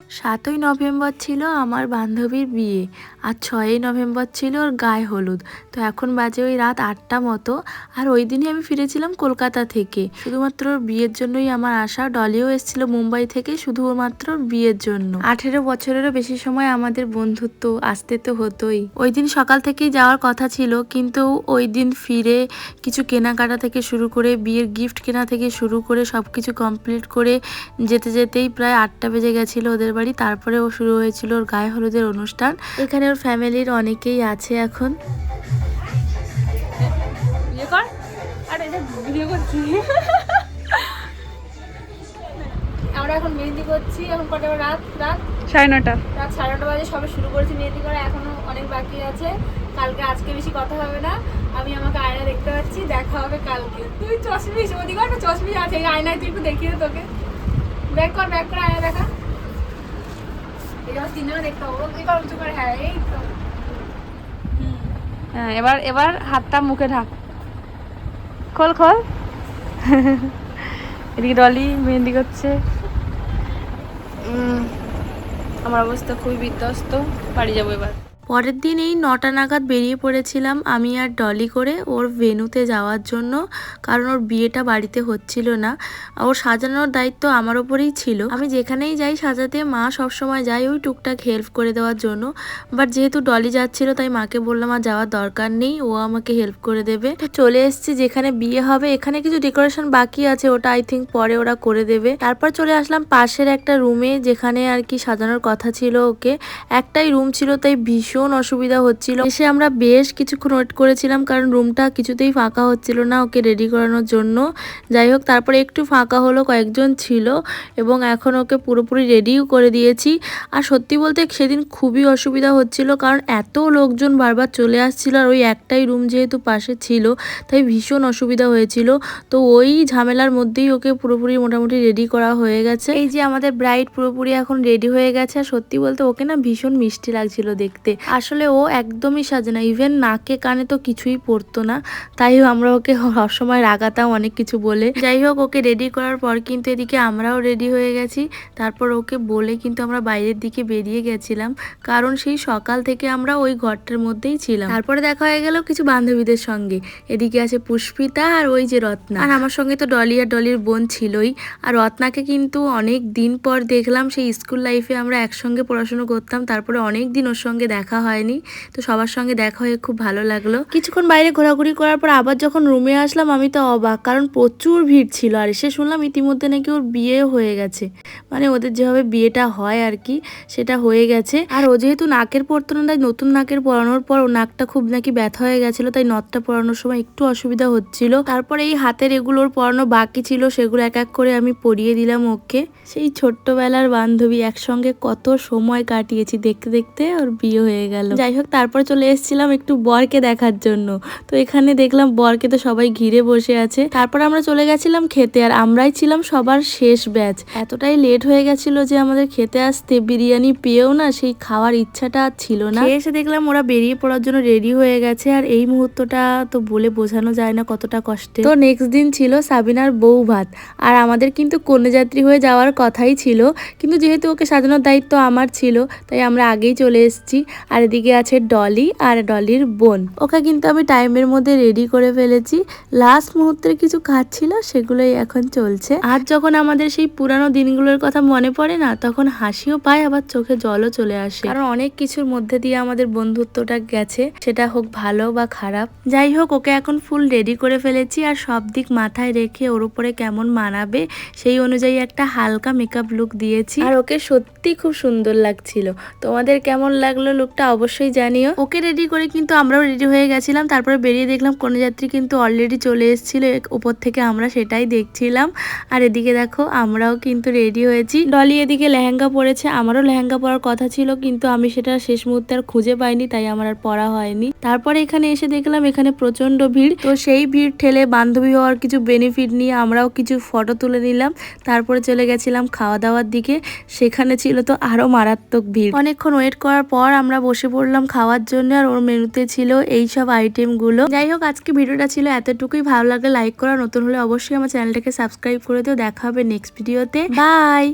সাতই নভেম্বর ছিল আমার বান্ধবীর বিয়ে আর ছয়ই নভেম্বর ছিল ওর গায়ে হলুদ। তো এখন বাজে ওই রাত আটটা মতো আর ওই দিনই আমি ফিরেছিলাম কলকাতা থেকে। শুধুমাত্র ওর বিয়ের জন্যই আমার আশা। ডলিও এসেছিল মুম্বাই থেকে শুধুমাত্র বিয়ের জন্য। আঠেরো বছরেরও বেশি সময় আমাদের বন্ধুত্ব আসতে তো হতোই। ওই দিন সকাল থেকেই যাওয়ার কথা ছিল কিন্তু ওই দিন ফিরে কিছু কেনাকাটা থেকে শুরু করে বিয়ের গিফট কেনা থেকে শুরু করে সব কিছু কমপ্লিট করে যেতে যেতেই প্রায় আটটা বেজে গেছিল ওদের বাড়ি। তারপরে ও শুরু হয়েছিল ওর গায়ে হলুদের অনুষ্ঠান। এখানে ওর ফ্যামিলির অনেকেই আছে এখন। কর। আরে এটা আমরা এখন মেহেন্দি করছি। এখন কটা রাত রাত? সাড়ে নটা রাত সাড়ে নটা বাজে সবে শুরু করেছি মেহেন্দি করা। এখনও অনেক বাকি আছে। কালকে আজকে বেশি কথা হবে না। আমি আমাকে আয়না দেখতে পাচ্ছি। দেখা হবে কালকে। তুই চশমিস ওদিকে একটা চশমিস আছে। এই আয়নায় তুই একটু দেখিয়ে তোকে। ব্যাক কর ব্যাক করে আয়না দেখা। করে হ্যাঁ হ্যাঁ এবার এবার হাতটা মুখে ঢাক। খোল খোল। এদিকে ডলি মেহেন্দি করছে। আমার অবস্থা খুবই বিধ্বস্ত। বাড়ি যাব এবার। পরের দিন এই নটা নাগাদ বেরিয়ে পড়েছিলাম আমি আর ডলি করে ওর ভেনুতে যাওয়ার জন্য, কারণ ওর বিয়েটা বাড়িতে হচ্ছিল না। ওর সাজানোর দায়িত্ব আমার ওপরেই ছিল। আমি যেখানেই যাই সাজাতে, মা সবসময় যায় ওই টুকটাক হেল্প করে দেওয়ার জন্য। বাট যেহেতু ডলি যাচ্ছিল, তাই মাকে বললাম আর যাওয়ার দরকার নেই, ও আমাকে হেল্প করে দেবে। চলে এসেছি যেখানে বিয়ে হবে, এখানে কিছু ডেকোরেশন বাকি আছে, ওটা আই থিঙ্ক পরে ওরা করে দেবে। তারপর চলে আসলাম পাশের একটা রুমে যেখানে আর কি সাজানোর কথা ছিল ওকে। একটাই রুম ছিল, তাই ভীষণ অসুবিধা হচ্ছিল। এসে আমরা বেশ কিছুক্ষণ ওয়েট করেছিলাম কারণ রুমটা কিছুতেই ফাঁকা হচ্ছিল না ওকে রেডি করানোর জন্য। যাই হোক, তারপরে একটু ফাঁকা হলো, কয়েকজন ছিল এবং এখন ওকে পুরোপুরি রেডিও করে দিয়েছি। আর সত্যি বলতে সেদিন খুবই অসুবিধা হচ্ছিল কারণ এত লোকজন বারবার চলে আসছিল আর ওই একটাই রুম যেহেতু পাশে ছিল, তাই ভীষণ অসুবিধা হয়েছিল। তো ওই ঝামেলার মধ্যেই ওকে পুরোপুরি মোটামুটি রেডি করা হয়ে গেছে। এই যে আমাদের ব্রাইড পুরোপুরি এখন রেডি হয়ে গেছে, আর সত্যি বলতে ওকে না ভীষণ মিষ্টি লাগছিল দেখতে। আসলে ও একদমই সাজে না। ইভেন নাকে কানে তো কিছুই পরতো না। তাই আমরা ওকে সবসময় রাগাতাম, অনেক কিছু বলে। যাই হোক, ওকে রেডি করার পর কিন্তু এদিকে আমরাও রেডি হয়ে গেছি। তারপর ওকে বলে কিন্তু আমরা বাইরের দিকে বেরিয়ে গেছিলাম। কারণ সেই সকাল থেকে আমরা ওই ঘরটার মধ্যেই ছিলাম। তারপরে দেখা হয়ে গেল কিছু বান্ধবীদের সঙ্গে। এদিকে আছে পুষ্পিতা আর ওই যে রত্না। আর আমার সঙ্গে তো ডলি আর ডলির বোন ছিলই। আর রত্নাকে কিন্তু অনেক দিন পর দেখলাম, সেই স্কুল লাইফে আমরা একসঙ্গে পড়াশুনো করতাম। তারপরে অনেক দিন ওর সঙ্গে দেখা হয়নি। তো সবার সঙ্গে দেখা হয়ে খুব ভালো লাগল। কিছুক্ষণ বাইরে ঘোরাঘুরি করার পর আবার যখন রুমে আসলাম, আমি তো অবাক, কারণ প্রচুর ভিড় ছিল। আর এসে শুনলাম ইতিমধ্যে নাকি ওর বিয়ে হয়ে গেছে। মানে ওদের যেভাবে বিয়েটা হয় আর কি, সেটা হয়ে গেছে। আর ও যেহেতু নাকের পরতো না তাই নতুন নাকের পরানোর পর ও নাকটা খুব নাকি ব্যথা হয়ে গেছিল, তাই নথটা পরানোর সময় একটু অসুবিধা হচ্ছিল। তারপরে এই হাতের এগুলোর পরানো বাকি ছিল, সেগুলো এক এক করে আমি পরিয়ে দিলাম ওকে। সেই ছোট্টবেলার বান্ধবী একসঙ্গে কত সময় কাটিয়েছি, দেখতে দেখতে ওর বিয়ে হয়ে গেল। যাই হোক তারপর চলে এসেছিলাম একটু বরকে দেখার জন্য। তো এখানে দেখলাম বরকে তো সবাই ঘিরে বসে আছে। তারপর আমরা চলে গেছিলাম খেতে আর আমরাই ছিলাম সবার শেষ ব্যাচ। এতটাই লেট হয়ে গেছিল যে আমাদের খেতে আসতে বিরিয়ানি পেয়েও না সেই খাওয়ার ইচ্ছাটা ছিল না। এসে দেখলাম ওরা বেরিয়ে পড়ার জন্য রেডি হয়ে গেছে আর এই মুহূর্তটা তো বলে বোঝানো যায় না কতটা কষ্টে তো নেক্সট দিন ছিল সাবিনার বউ ভাত। আর আমাদের কিন্তু কন্যাযাত্রী হয়ে যাওয়ার কথাই ছিল। কিন্তু যেহেতু ওকে সাজানোর দায়িত্ব আমার ছিল তাই আমরা আগেই চলে এসেছি। আর এদিকে আছে ডলি আর ডলির বোন। ওকে কিন্তু আমি টাইমের মধ্যে রেডি করে ফেলেছি। লাস্ট মুহূর্তের কিছু কাজ ছিল, সেগুলোই এখন চলছে। আর যখন আমাদের সেই পুরানো দিনগুলোর কথা মনে পড়ে না, তখন হাসিও পায়, আবার চোখে জলও চলে আসে। কারণ অনেক কিছুর মধ্যে দিয়ে আমাদের বন্ধুত্বটা গেছে, সেটা হোক ভালো বা খারাপ। যাই হোক, ওকে এখন ফুল রেডি করে ফেলেছি আর সব দিক মাথায় রেখে ওর উপরে কেমন মানাবে, সেই অনুযায়ী একটা হালকা মেকআপ লুক দিয়েছি। আর ওকে সত্যি খুব সুন্দর লাগছিল। তোমাদের কেমন লাগল লুকটা অবশ্যই জানিও। ওকে রেডি করে কিন্তু আমরাও রেডি হয়ে গেছিলাম তারপরে বেরিয়ে দেখলাম কন্যাযাত্রী কিন্তু অলরেডি চলে এসেছিল উপর থেকে আমরা সেটাই দেখছিলাম। আর এদিকে দেখো আমরাও কিন্তু রেডি হয়েছি। ডলি এদিকে লেহেঙ্গা পরেছে আমারও লেহেঙ্গা পরার কথা ছিল কিন্তু আমি সেটা শেষ মুহূর্তে আর খুঁজে পাইনি তাই আমার আর পরা হয়নি। তারপরে এখানে এসে দেখলাম এখানে প্রচণ্ড ভিড় তো সেই ভিড় ঠেলে বান্ধবী হওয়ার কিছু বেনিফিট নিয়ে আমরাও কিছু ফটো তুলে নিলাম। তারপরে চলে গেছিলাম খাওয়া দাওয়ার দিকে সেখানে ছিল তো আরও মারাত্মক ভিড়। অনেকক্ষণ ওয়েট করার পর আমরা বসে পড়লাম খাওয়ার জন্য আর ওর মেনুতে ছিল এই সব আইটেমগুলো যাই হোক, আজকে ভিডিওটা ছিল এতটুকুই। ভালো লাগলে লাইক করা, নতুন হলে অবশ্যই আমার চ্যানেলটাকে সাবস্ক্রাইব করে দিও। দেখা হবে নেক্সট ভিডিওতে বাই